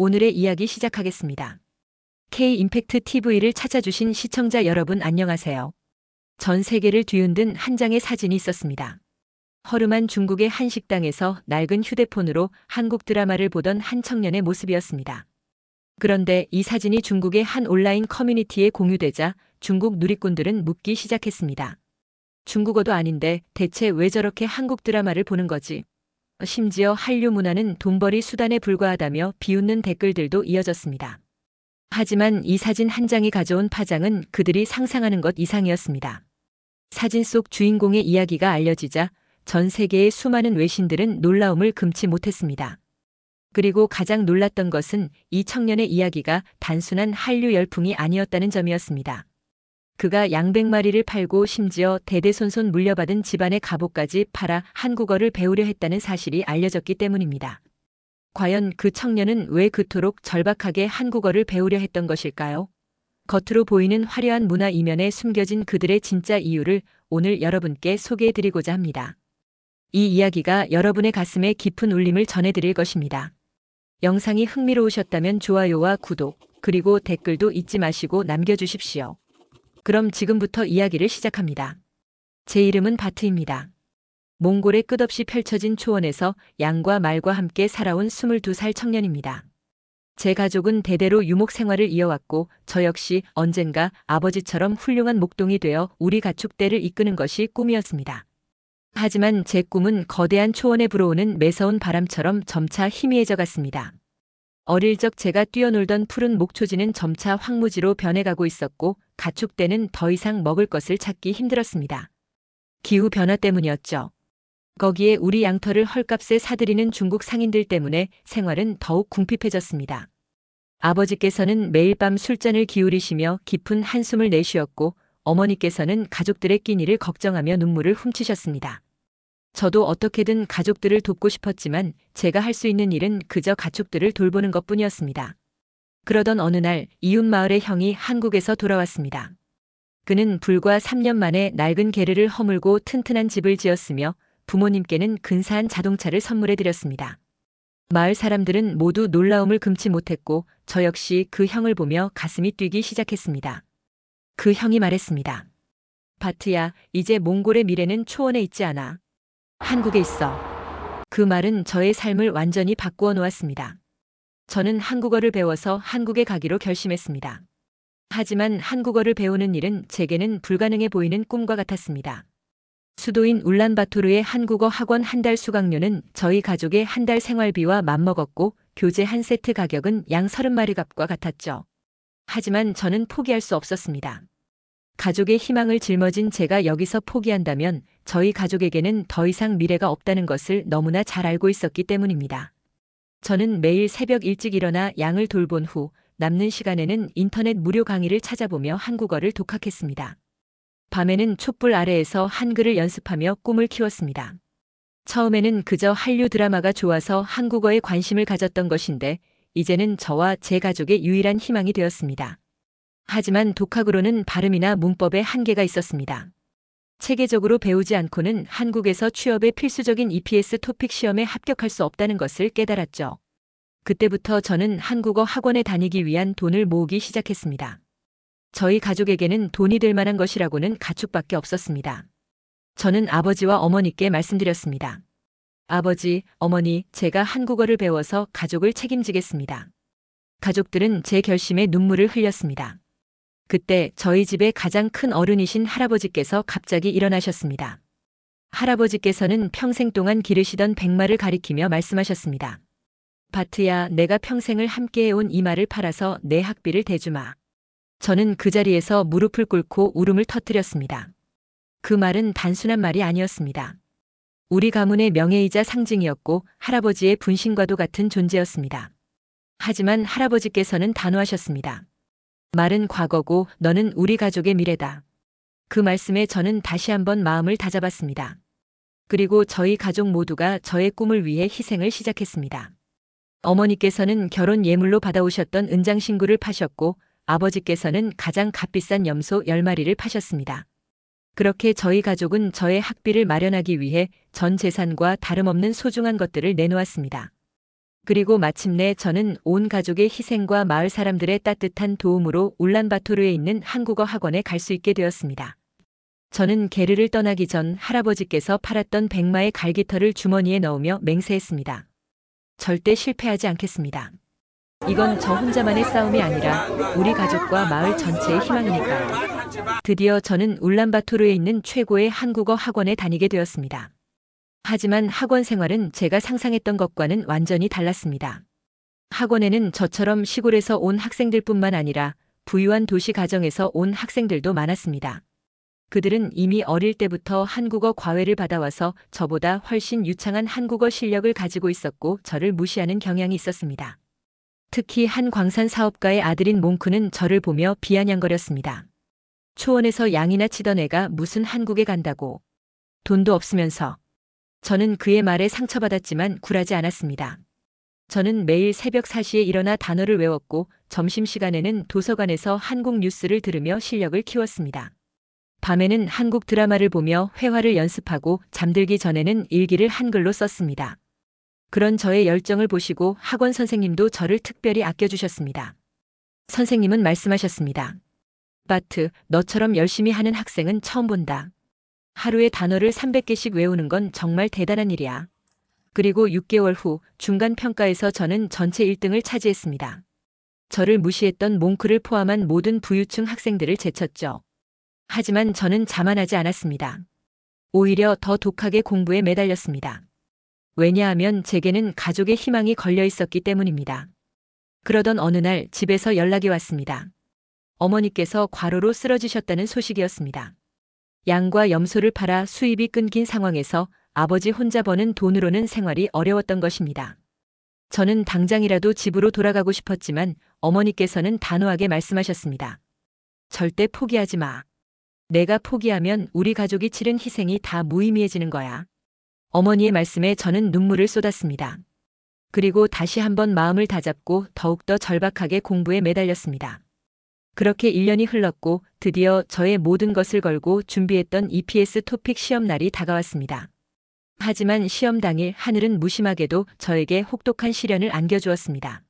오늘의 이야기 시작하겠습니다. K 임팩트 TV를 찾아주신 시청자 여러분 안녕하세요. 전 세계를 뒤흔든 한 장의 사진이 있었습니다. 허름한 중국의 한 식당에서 낡은 휴대폰으로 한국 드라마를 보던 한 청년의 모습이었습니다. 그런데 이 사진이 중국의 한 온라인 커뮤니티에 공유되자 중국 누리꾼들은 묻기 시작했습니다. 중국어도 아닌데 대체 왜 저렇게 한국 드라마를 보는 거지? 심지어 한류 문화는 돈벌이 수단에 불과하다며 비웃는 댓글들도 이어졌습니다. 하지만 이 사진 한 장이 가져온 파장은 그들이 상상하는 것 이상이었습니다. 사진 속 주인공의 이야기가 알려지자 전 세계의 수많은 외신들은 놀라움을 금치 못했습니다. 그리고 가장 놀랐던 것은 이 청년의 이야기가 단순한 한류 열풍이 아니었다는 점이었습니다. 그가 양백마리를 팔고 심지어 대대손손 물려받은 집안의 갑옷까지 팔아 한국어를 배우려 했다는 사실이 알려졌기 때문입니다. 과연 그 청년은 왜 그토록 절박하게 한국어를 배우려 했던 것일까요? 겉으로 보이는 화려한 문화 이면에 숨겨진 그들의 진짜 이유를 오늘 여러분께 소개해 드리고자 합니다. 이 이야기가 여러분의 가슴에 깊은 울림을 전해드릴 것입니다. 영상이 흥미로우셨다면 좋아요와 구독, 그리고 댓글도 잊지 마시고 남겨주십시오. 그럼 지금부터 이야기를 시작합니다. 제 이름은 바트입니다. 몽골의 끝없이 펼쳐진 초원에서 양과 말과 함께 살아온 22살 청년입니다. 제 가족은 대대로 유목 생활을 이어왔고 저 역시 언젠가 아버지처럼 훌륭한 목동이 되어 우리 가축대를 이끄는 것이 꿈이었습니다. 하지만 제 꿈은 거대한 초원에 불어오는 매서운 바람처럼 점차 희미해져 갔습니다. 어릴 적 제가 뛰어놀던 푸른 목초지는 점차 황무지로 변해가고 있었고 가축대는 더 이상 먹을 것을 찾기 힘들었습니다. 기후 변화 때문이었죠. 거기에 우리 양털을 헐값에 사들이는 중국 상인들 때문에 생활은 더욱 궁핍해졌습니다. 아버지께서는 매일 밤 술잔을 기울이시며 깊은 한숨을 내쉬었고 어머니께서는 가족들의 끼니를 걱정하며 눈물을 훔치셨습니다. 저도 어떻게든 가족들을 돕고 싶었지만 제가 할 수 있는 일은 그저 가축들을 돌보는 것 뿐이었습니다. 그러던 어느 날 이웃 마을의 형이 한국에서 돌아왔습니다. 그는 불과 3년 만에 낡은 게르를 허물고 튼튼한 집을 지었으며 부모님께는 근사한 자동차를 선물해 드렸습니다. 마을 사람들은 모두 놀라움을 금치 못했고 저 역시 그 형을 보며 가슴이 뛰기 시작했습니다. 그 형이 말했습니다. 바트야, 이제 몽골의 미래는 초원에 있지 않아. 한국에 있어. 그 말은 저의 삶을 완전히 바꾸어 놓았습니다. 저는 한국어를 배워서 한국에 가기로 결심했습니다. 하지만 한국어를 배우는 일은 제게는 불가능해 보이는 꿈과 같았습니다. 수도인 울란바토르의 한국어 학원 한 달 수강료는 저희 가족의 한 달 생활비와 맞먹었고 교재 한 세트 가격은 양 30마리 값과 같았죠. 하지만 저는 포기할 수 없었습니다. 가족의 희망을 짊어진 제가 여기서 포기한다면 저희 가족에게는 더 이상 미래가 없다는 것을 너무나 잘 알고 있었기 때문입니다. 저는 매일 새벽 일찍 일어나 양을 돌본 후 남는 시간에는 인터넷 무료 강의를 찾아보며 한국어를 독학했습니다. 밤에는 촛불 아래에서 한글을 연습하며 꿈을 키웠습니다. 처음에는 그저 한류 드라마가 좋아서 한국어에 관심을 가졌던 것인데 이제는 저와 제 가족의 유일한 희망이 되었습니다. 하지만 독학으로는 발음이나 문법에 한계가 있었습니다. 체계적으로 배우지 않고는 한국에서 취업의 필수적인 EPS 토픽 시험에 합격할 수 없다는 것을 깨달았죠. 그때부터 저는 한국어 학원에 다니기 위한 돈을 모으기 시작했습니다. 저희 가족에게는 돈이 될 만한 것이라고는 가축밖에 없었습니다. 저는 아버지와 어머니께 말씀드렸습니다. 아버지, 어머니, 제가 한국어를 배워서 가족을 책임지겠습니다. 가족들은 제 결심에 눈물을 흘렸습니다. 그때 저희 집의 가장 큰 어른이신 할아버지께서 갑자기 일어나셨습니다. 할아버지께서는 평생 동안 기르시던 백마를 가리키며 말씀하셨습니다. 바트야, 내가 평생을 함께해온 이 말을 팔아서 내 학비를 대주마. 저는 그 자리에서 무릎을 꿇고 울음을 터뜨렸습니다. 그 말은 단순한 말이 아니었습니다. 우리 가문의 명예이자 상징이었고 할아버지의 분신과도 같은 존재였습니다. 하지만 할아버지께서는 단호하셨습니다. 말은 과거고 너는 우리 가족의 미래다. 그 말씀에 저는 다시 한번 마음을 다잡았습니다. 그리고 저희 가족 모두가 저의 꿈을 위해 희생을 시작했습니다. 어머니께서는 결혼 예물로 받아오셨던 은장신구를 파셨고 아버지께서는 가장 값비싼 염소 10마리를 파셨습니다. 그렇게 저희 가족은 저의 학비를 마련하기 위해 전 재산과 다름없는 소중한 것들을 내놓았습니다. 그리고 마침내 저는 온 가족의 희생과 마을 사람들의 따뜻한 도움으로 울란바토르에 있는 한국어 학원에 갈 수 있게 되었습니다. 저는 게르를 떠나기 전 할아버지께서 팔았던 백마의 갈기털을 주머니에 넣으며 맹세했습니다. 절대 실패하지 않겠습니다. 이건 저 혼자만의 싸움이 아니라 우리 가족과 마을 전체의 희망이니까요. 드디어 저는 울란바토르에 있는 최고의 한국어 학원에 다니게 되었습니다. 하지만 학원 생활은 제가 상상했던 것과는 완전히 달랐습니다. 학원에는 저처럼 시골에서 온 학생들뿐만 아니라 부유한 도시 가정에서 온 학생들도 많았습니다. 그들은 이미 어릴 때부터 한국어 과외를 받아와서 저보다 훨씬 유창한 한국어 실력을 가지고 있었고 저를 무시하는 경향이 있었습니다. 특히 한 광산 사업가의 아들인 몽크는 저를 보며 비아냥거렸습니다. 초원에서 양이나 치던 애가 무슨 한국에 간다고. 돈도 없으면서. 저는 그의 말에 상처받았지만 굴하지 않았습니다. 저는 매일 새벽 4시에 일어나 단어를 외웠고 점심시간에는 도서관에서 한국 뉴스를 들으며 실력을 키웠습니다. 밤에는 한국 드라마를 보며 회화를 연습하고 잠들기 전에는 일기를 한글로 썼습니다. 그런 저의 열정을 보시고 학원 선생님도 저를 특별히 아껴주셨습니다. 선생님은 말씀하셨습니다. 바트, 너처럼 열심히 하는 학생은 처음 본다. 하루에 단어를 300개씩 외우는 건 정말 대단한 일이야. 그리고 6개월 후 중간 평가에서 저는 전체 1등을 차지했습니다. 저를 무시했던 몽크를 포함한 모든 부유층 학생들을 제쳤죠. 하지만 저는 자만하지 않았습니다. 오히려 더 독하게 공부에 매달렸습니다. 왜냐하면 제게는 가족의 희망이 걸려 있었기 때문입니다. 그러던 어느 날 집에서 연락이 왔습니다. 어머니께서 과로로 쓰러지셨다는 소식이었습니다. 양과 염소를 팔아 수입이 끊긴 상황에서 아버지 혼자 버는 돈으로는 생활이 어려웠던 것입니다. 저는 당장이라도 집으로 돌아가고 싶었지만 어머니께서는 단호하게 말씀하셨습니다. 절대 포기하지 마. 내가 포기하면 우리 가족이 치른 희생이 다 무의미해지는 거야. 어머니의 말씀에 저는 눈물을 쏟았습니다. 그리고 다시 한번 마음을 다잡고 더욱더 절박하게 공부에 매달렸습니다. 그렇게 1년이 흘렀고 드디어 저의 모든 것을 걸고 준비했던 EPS 토픽 시험 날이 다가왔습니다. 하지만 시험 당일 하늘은 무심하게도 저에게 혹독한 시련을 안겨주었습니다.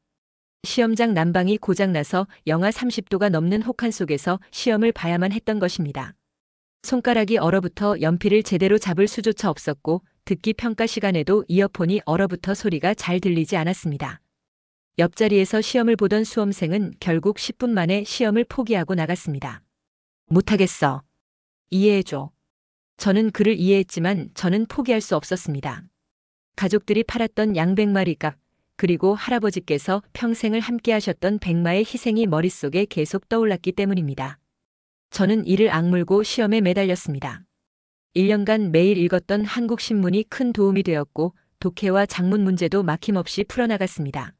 시험장 난방이 고장나서 영하 30도가 넘는 혹한 속에서 시험을 봐야만 했던 것입니다. 손가락이 얼어붙어 연필을 제대로 잡을 수조차 없었고 듣기 평가 시간에도 이어폰이 얼어붙어 소리가 잘 들리지 않았습니다. 옆자리에서 시험을 보던 수험생은 결국 10분 만에 시험을 포기하고 나갔습니다. 못하겠어. 이해해줘. 저는 그를 이해했지만 저는 포기할 수 없었습니다. 가족들이 팔았던 양백마리 값, 그리고 할아버지께서 평생을 함께 하셨던 백마의 희생이 머릿속에 계속 떠올랐기 때문입니다. 저는 이를 악물고 시험에 매달렸습니다. 1년간 매일 읽었던 한국 신문이 큰 도움이 되었고 독해와 작문 문제도 막힘없이 풀어나갔습니다.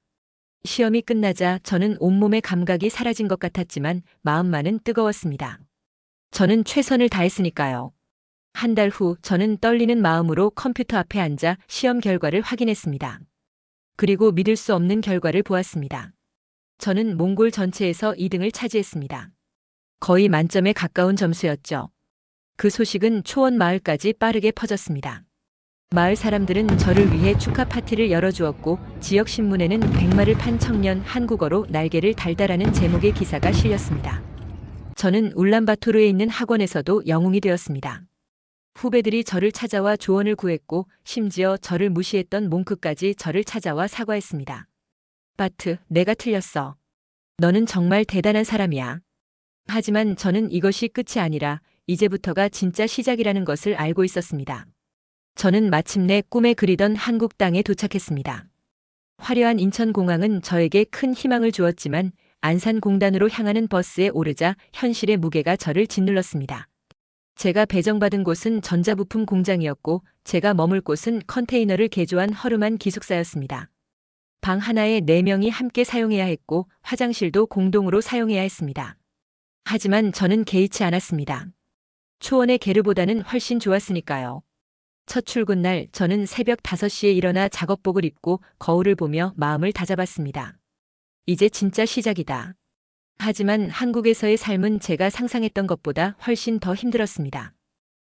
시험이 끝나자 저는 온몸의 감각이 사라진 것 같았지만 마음만은 뜨거웠습니다. 저는 최선을 다했으니까요. 한 달 후 저는 떨리는 마음으로 컴퓨터 앞에 앉아 시험 결과를 확인했습니다. 그리고 믿을 수 없는 결과를 보았습니다. 저는 몽골 전체에서 2등을 차지했습니다. 거의 만점에 가까운 점수였죠. 그 소식은 초원 마을까지 빠르게 퍼졌습니다. 마을 사람들은 저를 위해 축하 파티를 열어주었고 지역 신문에는 백마를 판 청년 한국어로 날개를 달다라는 제목의 기사가 실렸습니다. 저는 울란바토르에 있는 학원에서도 영웅이 되었습니다. 후배들이 저를 찾아와 조언을 구했고 심지어 저를 무시했던 몽크까지 저를 찾아와 사과했습니다. 바트, 내가 틀렸어. 너는 정말 대단한 사람이야. 하지만 저는 이것이 끝이 아니라 이제부터가 진짜 시작이라는 것을 알고 있었습니다. 저는 마침내 꿈에 그리던 한국 땅에 도착했습니다. 화려한 인천공항은 저에게 큰 희망을 주었지만 안산공단으로 향하는 버스에 오르자 현실의 무게가 저를 짓눌렀습니다. 제가 배정받은 곳은 전자부품 공장이었고 제가 머물 곳은 컨테이너를 개조한 허름한 기숙사였습니다. 방 하나에 4명이 함께 사용해야 했고 화장실도 공동으로 사용해야 했습니다. 하지만 저는 개의치 않았습니다. 초원의 게르보다는 훨씬 좋았으니까요. 첫 출근 날 저는 새벽 5시에 일어나 작업복을 입고 거울을 보며 마음을 다잡았습니다. 이제 진짜 시작이다. 하지만 한국에서의 삶은 제가 상상했던 것보다 훨씬 더 힘들었습니다.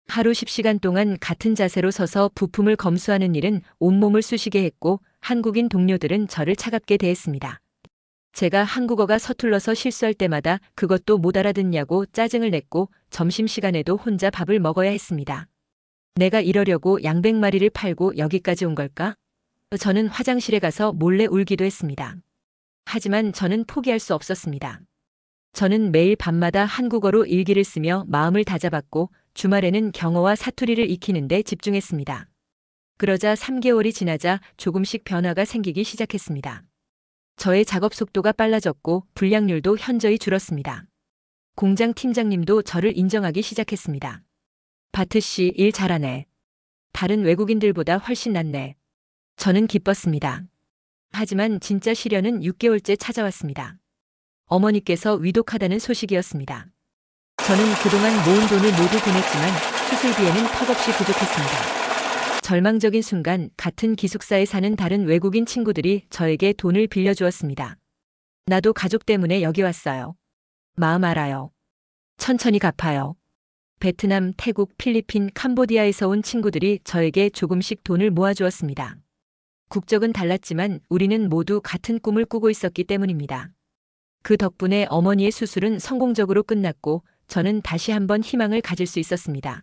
하루 10시간 동안 같은 자세로 서서 부품을 검수하는 일은 온몸을 쑤시게 했고 한국인 동료들은 저를 차갑게 대했습니다. 제가 한국어가 서툴러서 실수할 때마다 그것도 못 알아듣냐고 짜증을 냈고 점심시간에도 혼자 밥을 먹어야 했습니다. 내가 이러려고 양백마리를 팔고 여기까지 온 걸까? 저는 화장실에 가서 몰래 울기도 했습니다. 하지만 저는 포기할 수 없었습니다. 저는 매일 밤마다 한국어로 일기를 쓰며 마음을 다잡았고 주말에는 경어와 사투리를 익히는데 집중했습니다. 그러자 3개월이 지나자 조금씩 변화가 생기기 시작했습니다. 저의 작업 속도가 빨라졌고 불량률도 현저히 줄었습니다. 공장 팀장님도 저를 인정하기 시작했습니다. 바트 씨 일 잘하네. 다른 외국인들보다 훨씬 낫네. 저는 기뻤습니다. 하지만 진짜 시련은 6개월째 찾아왔습니다. 어머니께서 위독하다는 소식이었습니다. 저는 그동안 모은 돈을 모두 보냈지만 수술비에는 턱없이 부족했습니다. 절망적인 순간 같은 기숙사에 사는 다른 외국인 친구들이 저에게 돈을 빌려주었습니다. 나도 가족 때문에 여기 왔어요. 마음 알아요. 천천히 갚아요. 베트남, 태국, 필리핀, 캄보디아에서 온 친구들이 저에게 조금씩 돈을 모아주었습니다. 국적은 달랐지만 우리는 모두 같은 꿈을 꾸고 있었기 때문입니다. 그 덕분에 어머니의 수술은 성공적으로 끝났고 저는 다시 한번 희망을 가질 수 있었습니다.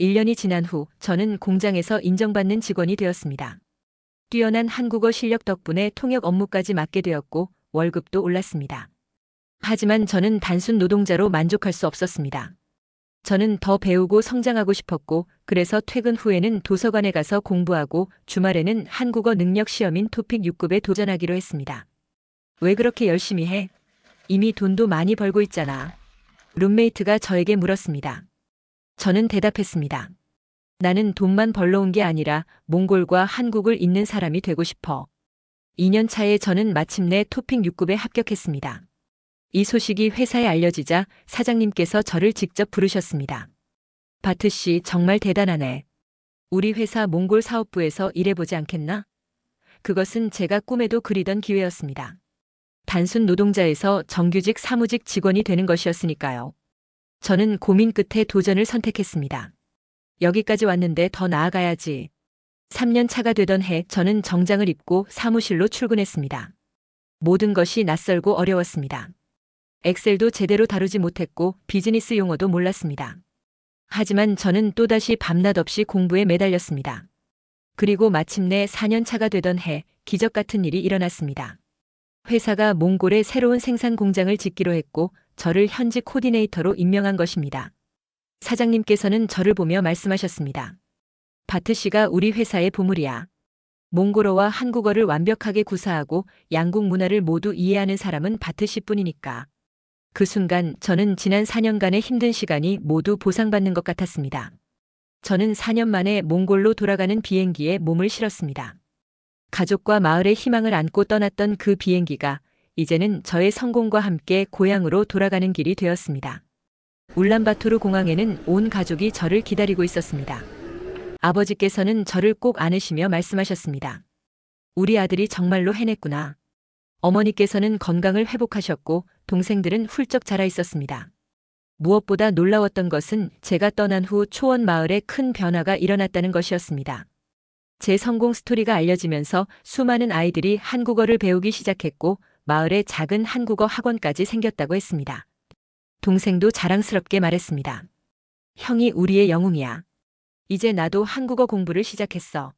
1년이 지난 후 저는 공장에서 인정받는 직원이 되었습니다. 뛰어난 한국어 실력 덕분에 통역 업무까지 맡게 되었고 월급도 올랐습니다. 하지만 저는 단순 노동자로 만족할 수 없었습니다. 저는 더 배우고 성장하고 싶었고 그래서 퇴근 후에는 도서관에 가서 공부하고 주말에는 한국어 능력 시험인 토픽 6급에 도전하기로 했습니다. 왜 그렇게 열심히 해? 이미 돈도 많이 벌고 있잖아. 룸메이트가 저에게 물었습니다. 저는 대답했습니다. 나는 돈만 벌러 온 게 아니라 몽골과 한국을 잇는 사람이 되고 싶어. 2년 차에 저는 마침내 토픽 6급에 합격했습니다. 이 소식이 회사에 알려지자 사장님께서 저를 직접 부르셨습니다. 바트 씨 정말 대단하네. 우리 회사 몽골 사업부에서 일해보지 않겠나? 그것은 제가 꿈에도 그리던 기회였습니다. 단순 노동자에서 정규직 사무직 직원이 되는 것이었으니까요. 저는 고민 끝에 도전을 선택했습니다. 여기까지 왔는데 더 나아가야지. 3년 차가 되던 해 저는 정장을 입고 사무실로 출근했습니다. 모든 것이 낯설고 어려웠습니다. 엑셀도 제대로 다루지 못했고 비즈니스 용어도 몰랐습니다. 하지만 저는 또다시 밤낮 없이 공부에 매달렸습니다. 그리고 마침내 4년 차가 되던 해 기적 같은 일이 일어났습니다. 회사가 몽골에 새로운 생산 공장을 짓기로 했고 저를 현지 코디네이터로 임명한 것입니다. 사장님께서는 저를 보며 말씀하셨습니다. 바트 씨가 우리 회사의 보물이야. 몽골어와 한국어를 완벽하게 구사하고 양국 문화를 모두 이해하는 사람은 바트 씨뿐이니까. 그 순간 저는 지난 4년간의 힘든 시간이 모두 보상받는 것 같았습니다. 저는 4년 만에 몽골로 돌아가는 비행기에 몸을 실었습니다. 가족과 마을의 희망을 안고 떠났던 그 비행기가 이제는 저의 성공과 함께 고향으로 돌아가는 길이 되었습니다. 울란바토르 공항에는 온 가족이 저를 기다리고 있었습니다. 아버지께서는 저를 꼭 안으시며 말씀하셨습니다. 우리 아들이 정말로 해냈구나. 어머니께서는 건강을 회복하셨고 동생들은 훌쩍 자라 있었습니다. 무엇보다 놀라웠던 것은 제가 떠난 후 초원 마을에 큰 변화가 일어났다는 것이었습니다. 제 성공 스토리가 알려지면서 수많은 아이들이 한국어를 배우기 시작했고 마을에 작은 한국어 학원까지 생겼다고 했습니다. 동생도 자랑스럽게 말했습니다. 형이 우리의 영웅이야. 이제 나도 한국어 공부를 시작했어.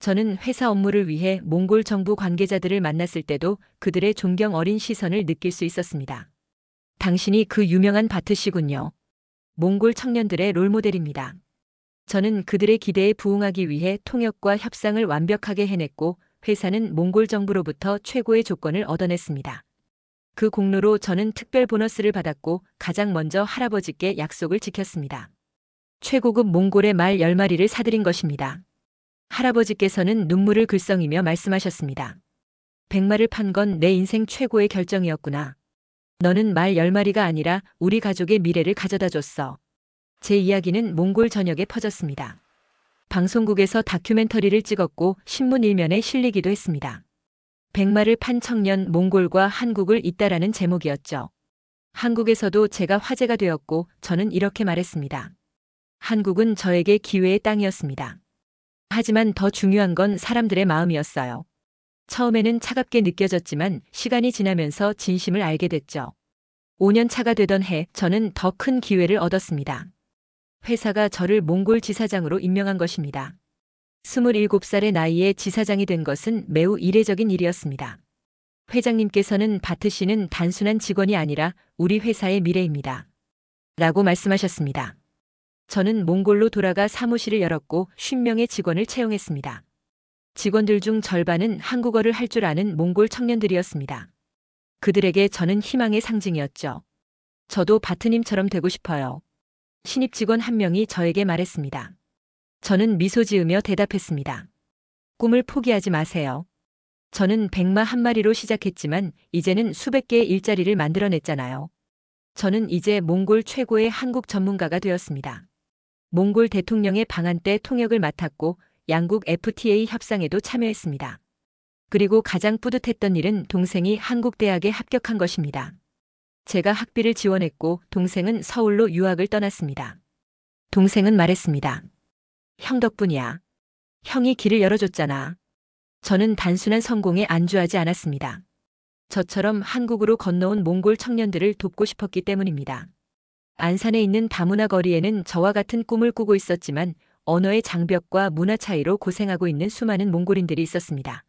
저는 회사 업무를 위해 몽골 정부 관계자들을 만났을 때도 그들의 존경 어린 시선을 느낄 수 있었습니다. 당신이 그 유명한 바트 씨군요. 몽골 청년들의 롤모델입니다. 저는 그들의 기대에 부응하기 위해 통역과 협상을 완벽하게 해냈고 회사는 몽골 정부로부터 최고의 조건을 얻어냈습니다. 그 공로로 저는 특별 보너스를 받았고 가장 먼저 할아버지께 약속을 지켰습니다. 최고급 몽골의 말 10마리를 사들인 것입니다. 할아버지께서는 눈물을 글썽이며 말씀하셨습니다. 백마를 판 건 내 인생 최고의 결정이었구나. 너는 말 10마리가 아니라 우리 가족의 미래를 가져다 줬어. 제 이야기는 몽골 전역에 퍼졌습니다. 방송국에서 다큐멘터리를 찍었고 신문 일면에 실리기도 했습니다. 백마를 판 청년 몽골과 한국을 잇다라는 제목이었죠. 한국에서도 제가 화제가 되었고 저는 이렇게 말했습니다. 한국은 저에게 기회의 땅이었습니다. 하지만 더 중요한 건 사람들의 마음이었어요. 처음에는 차갑게 느껴졌지만 시간이 지나면서 진심을 알게 됐죠. 5년 차가 되던 해 저는 더 큰 기회를 얻었습니다. 회사가 저를 몽골 지사장으로 임명한 것입니다. 27살의 나이에 지사장이 된 것은 매우 이례적인 일이었습니다. 회장님께서는 바트 씨는 단순한 직원이 아니라 우리 회사의 미래입니다. 라고 말씀하셨습니다. 저는 몽골로 돌아가 사무실을 열었고 50명의 직원을 채용했습니다. 직원들 중 절반은 한국어를 할 줄 아는 몽골 청년들이었습니다. 그들에게 저는 희망의 상징이었죠. 저도 바트님처럼 되고 싶어요. 신입 직원 한 명이 저에게 말했습니다. 저는 미소 지으며 대답했습니다. 꿈을 포기하지 마세요. 저는 백마 한 마리로 시작했지만 이제는 수백 개의 일자리를 만들어냈잖아요. 저는 이제 몽골 최고의 한국 전문가가 되었습니다. 몽골 대통령의 방한 때 통역을 맡았고 양국 FTA 협상에도 참여했습니다. 그리고 가장 뿌듯했던 일은 동생이 한국대학에 합격한 것입니다. 제가 학비를 지원했고 동생은 서울로 유학을 떠났습니다. 동생은 말했습니다. 형 덕분이야. 형이 길을 열어줬잖아. 저는 단순한 성공에 안주하지 않았습니다. 저처럼 한국으로 건너온 몽골 청년들을 돕고 싶었기 때문입니다. 안산에 있는 다문화 거리에는 저와 같은 꿈을 꾸고 있었지만 언어의 장벽과 문화 차이로 고생하고 있는 수많은 몽골인들이 있었습니다.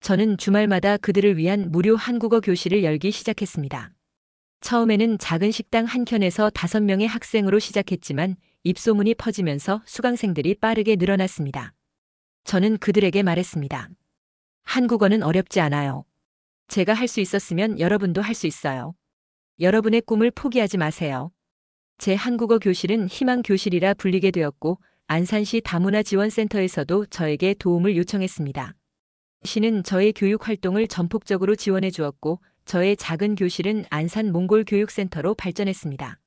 저는 주말마다 그들을 위한 무료 한국어 교실을 열기 시작했습니다. 처음에는 작은 식당 한 켠에서 다섯 명의 학생으로 시작했지만 입소문이 퍼지면서 수강생들이 빠르게 늘어났습니다. 저는 그들에게 말했습니다. 한국어는 어렵지 않아요. 제가 할 수 있었으면 여러분도 할 수 있어요. 여러분의 꿈을 포기하지 마세요. 제 한국어 교실은 희망 교실이라 불리게 되었고 안산시 다문화 지원센터에서도 저에게 도움을 요청했습니다. 시는 저의 교육 활동을 전폭적으로 지원해 주었고 저의 작은 교실은 안산 몽골 교육센터로 발전했습니다.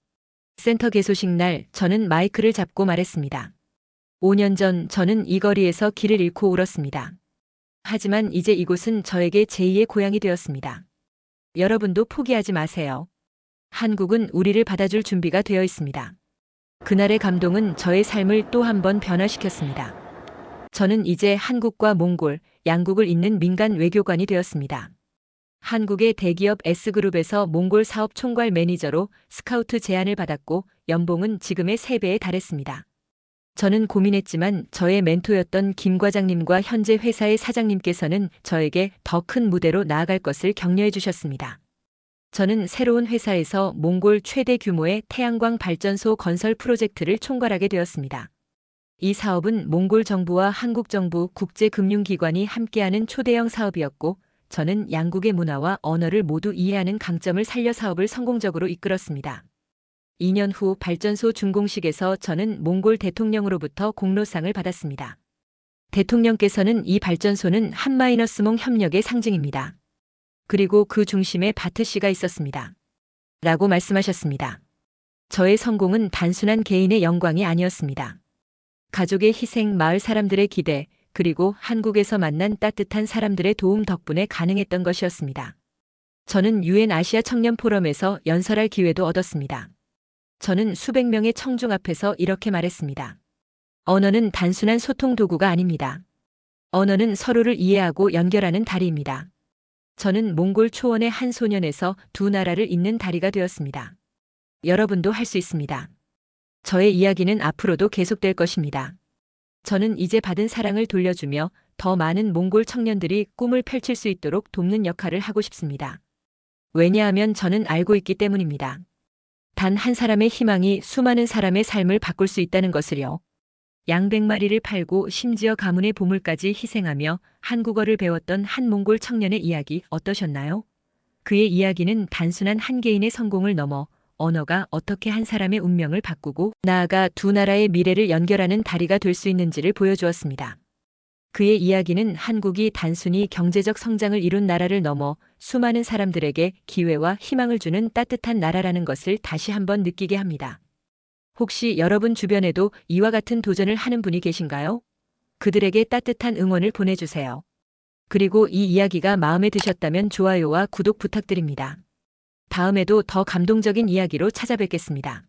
센터 개소식 날 저는 마이크를 잡고 말했습니다. 5년 전 저는 이 거리에서 길을 잃고 울었습니다. 하지만 이제 이곳은 저에게 제2의 고향이 되었습니다. 여러분도 포기하지 마세요. 한국은 우리를 받아줄 준비가 되어 있습니다. 그날의 감동은 저의 삶을 또 한 번 변화시켰습니다. 저는 이제 한국과 몽골, 양국을 잇는 민간 외교관이 되었습니다. 한국의 대기업 S그룹에서 몽골 사업 총괄 매니저로 스카우트 제안을 받았고 연봉은 지금의 3배에 달했습니다. 저는 고민했지만 저의 멘토였던 김 과장님과 현재 회사의 사장님께서는 저에게 더 큰 무대로 나아갈 것을 격려해 주셨습니다. 저는 새로운 회사에서 몽골 최대 규모의 태양광 발전소 건설 프로젝트를 총괄하게 되었습니다. 이 사업은 몽골 정부와 한국 정부 국제금융기관이 함께하는 초대형 사업이었고 저는 양국의 문화와 언어를 모두 이해하는 강점을 살려 사업을 성공적으로 이끌었습니다. 2년 후 발전소 준공식에서 저는 몽골 대통령으로부터 공로상을 받았습니다. 대통령께서는 이 발전소는 한마이너스몽 협력의 상징입니다. 그리고 그 중심에 바트 씨가 있었습니다. 라고 말씀하셨습니다. 저의 성공은 단순한 개인의 영광이 아니었습니다. 가족의 희생, 마을 사람들의 기대, 그리고 한국에서 만난 따뜻한 사람들의 도움 덕분에 가능했던 것이었습니다. 저는 유엔 아시아 청년 포럼에서 연설할 기회도 얻었습니다. 저는 수백 명의 청중 앞에서 이렇게 말했습니다. 언어는 단순한 소통 도구가 아닙니다. 언어는 서로를 이해하고 연결하는 다리입니다. 저는 몽골 초원의 한 소년에서 두 나라를 잇는 다리가 되었습니다. 여러분도 할 수 있습니다. 저의 이야기는 앞으로도 계속될 것입니다. 저는 이제 받은 사랑을 돌려주며 더 많은 몽골 청년들이 꿈을 펼칠 수 있도록 돕는 역할을 하고 싶습니다. 왜냐하면 저는 알고 있기 때문입니다. 단 한 사람의 희망이 수많은 사람의 삶을 바꿀 수 있다는 것을요. 양백마리를 팔고 심지어 가문의 보물까지 희생하며 한국어를 배웠던 한 몽골 청년의 이야기 어떠셨나요? 그의 이야기는 단순한 한 개인의 성공을 넘어 언어가 어떻게 한 사람의 운명을 바꾸고 나아가 두 나라의 미래를 연결하는 다리가 될 수 있는지를 보여주었습니다. 그의 이야기는 한국이 단순히 경제적 성장을 이룬 나라를 넘어 수많은 사람들에게 기회와 희망을 주는 따뜻한 나라라는 것을 다시 한번 느끼게 합니다. 혹시 여러분 주변에도 이와 같은 도전을 하는 분이 계신가요? 그들에게 따뜻한 응원을 보내주세요. 그리고 이 이야기가 마음에 드셨다면 좋아요와 구독 부탁드립니다. 다음에도 더 감동적인 이야기로 찾아뵙겠습니다.